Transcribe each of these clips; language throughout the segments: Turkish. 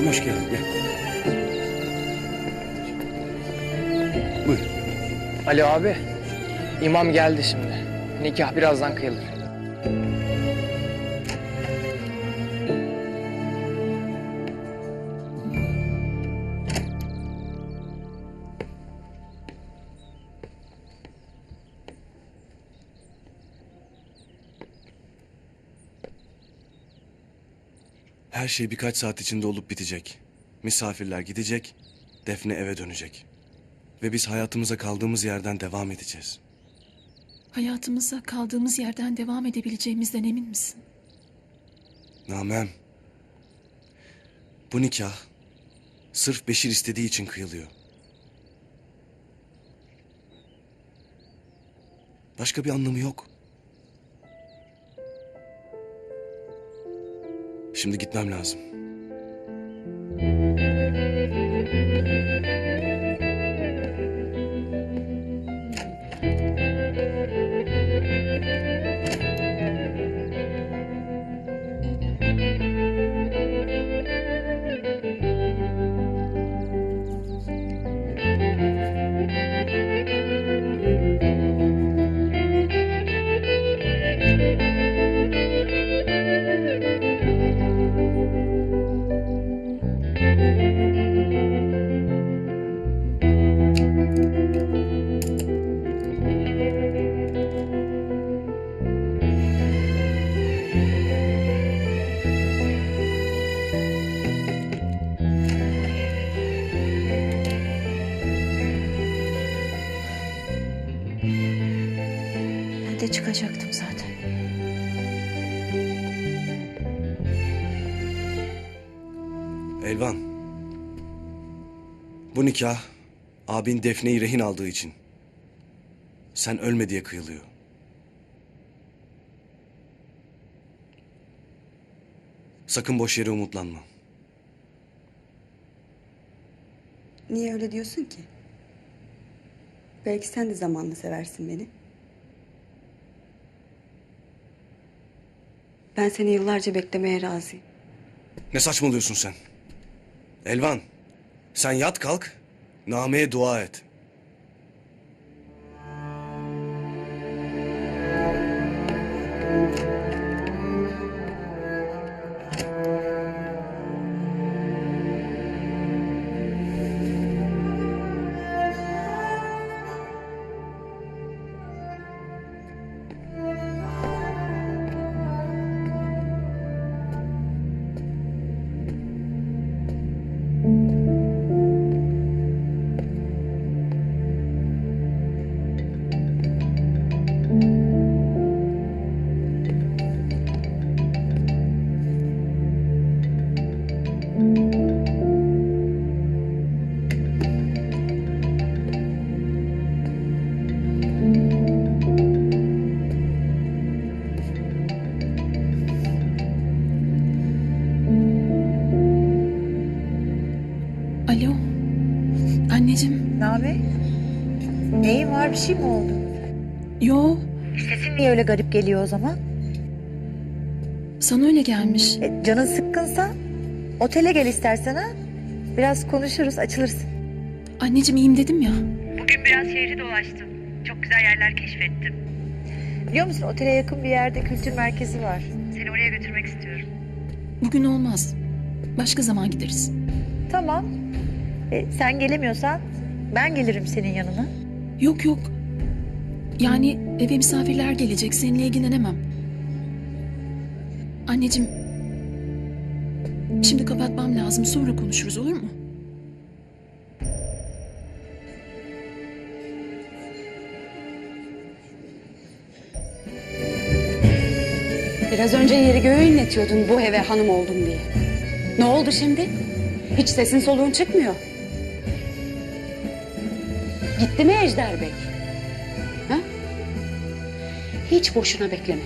geldin gel. Buyur. Alo abi. İmam geldi şimdi. Nikah birazdan kıyılır. Her şey birkaç saat içinde olup bitecek. Misafirler gidecek, Defne eve dönecek. Ve biz hayatımıza kaldığımız yerden devam edeceğiz. Hayatımıza kaldığımız yerden devam edebileceğimizden emin misin? Namem. Bu nikah sırf Beşir istediği için kıyılıyor. Başka bir anlamı yok. Şimdi gitmem lazım. Çıkacaktım zaten. Elvan. Bu nikah abin Defne'yi rehin aldığı için. Sen ölme diye kıyılıyor. Sakın boş yere umutlanma. Niye öyle diyorsun ki? Belki sen de zamanla seversin beni. Ben seni yıllarca beklemeye razıyım. Ne saçmalıyorsun sen? Elvan, sen yat kalk, nameye dua et. Alo. Anneciğim. Ne haber? Neyin var bir şey mi oldu? Yo. Sesin niye öyle garip geliyor o zaman? Sana öyle gelmiş. E, canın sıkkınsa otele gel istersen ha. Biraz konuşuruz açılırsın. Anneciğim iyiyim dedim ya. Bugün biraz şehri dolaştım. Çok güzel yerler keşfettim. Biliyor musun otele yakın bir yerde kültür merkezi var. Seni oraya götürmek istiyorum. Bugün olmaz. Başka zaman gideriz. Tamam. E, sen gelemiyorsan ben gelirim senin yanına. Yok yok. Yani eve misafirler gelecek. Seninle ilgilenemem. Anneciğim. Şimdi kapatmam lazım. Sonra konuşuruz olur mu? Biraz önce yeri göğü inletiyordun bu eve hanım oldum diye. Ne oldu şimdi? Hiç sesin soluğun çıkmıyor. Gitti mi Ejder Bey? Ha? Hiç boşuna bekleme.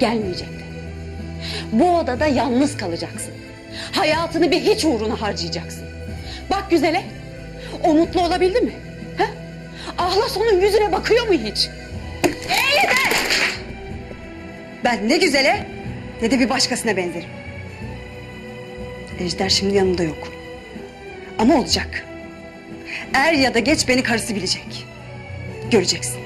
Gelmeyecek de. Bu odada yalnız kalacaksın. Hayatını bir hiç uğruna harcayacaksın. Bak güzele. O mutlu olabildi mi? Ha? Ahlas onun yüzüne bakıyor mu hiç? Ben ne güzele ne de bir başkasına benzerim. Ejder şimdi yanımda yok. Ama olacak. Er ya da geç beni karısı bilecek. Göreceksin.